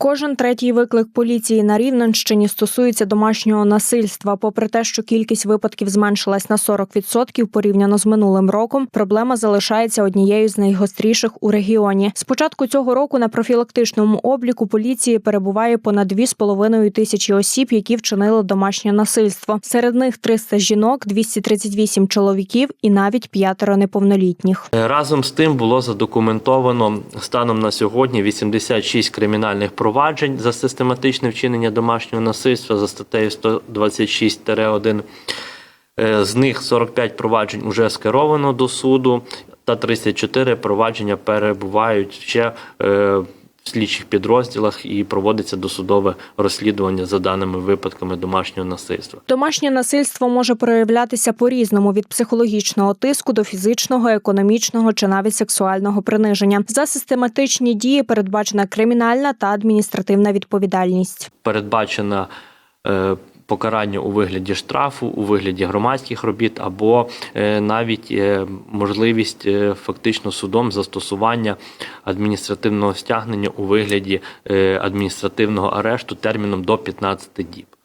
Кожен третій виклик поліції на Рівненщині стосується домашнього насильства. Попри те, що кількість випадків зменшилась на 40% порівняно з минулим роком, проблема залишається однією з найгостріших у регіоні. З початку цього року на профілактичному обліку поліції перебуває понад 2,5 тисячі осіб, які вчинили домашнє насильство. Серед них 300 жінок, 238 чоловіків і навіть п'ятеро неповнолітніх. Разом з тим було задокументовано станом на сьогодні 86 кримінальних проваджень за систематичне вчинення домашнього насильства за статтею 126-1. Е, З них 45 проваджень вже скеровано до суду, та 34 провадження перебувають ще е, слідчих підрозділах і проводиться досудове розслідування за даними випадками домашнього насильства. Домашнє насильство може проявлятися по-різному від психологічного тиску до фізичного, економічного чи навіть сексуального приниження. За систематичні дії передбачена кримінальна та адміністративна відповідальність. Передбачена е, покарання у вигляді штрафу, у вигляді громадських робіт, або е, навіть е, можливість е, фактично судом застосування адміністративного стягнення у вигляді адміністративного арешту терміном до 15 діб.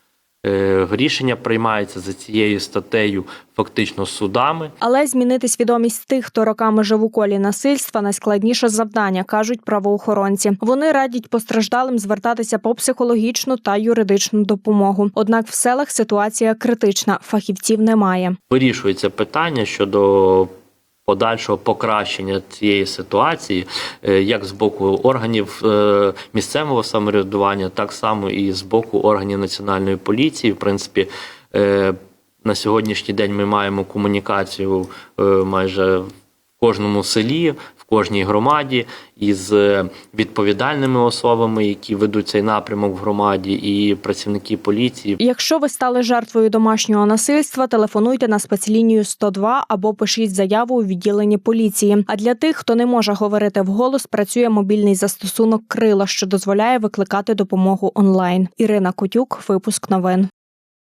Е, Рішення приймається за цією статтею фактично судами. Але змінити свідомість тих, хто роками жив у колі насильства, найскладніше завдання, кажуть правоохоронці. Вони радять постраждалим звертатися по психологічну та юридичну допомогу. Однак в селах ситуація критична, фахівців немає. вирішується питання щодо подальшого покращення цієї ситуації, е, як з боку органів е, місцевого самоврядування, так само і з боку органів національної поліції. В принципі, е, на сьогоднішній день ми маємо комунікацію майже кожному селі, в кожній громаді із е, відповідальними особами, які ведуть цей напрямок в громаді, і працівники поліції. Якщо ви стали жертвою домашнього насильства, телефонуйте на спецлінію 102 або пишіть заяву у відділенні поліції. А для тих, хто не може говорити вголос, працює мобільний застосунок Крила, що дозволяє викликати допомогу онлайн. Ірина Кутюк, випуск новин.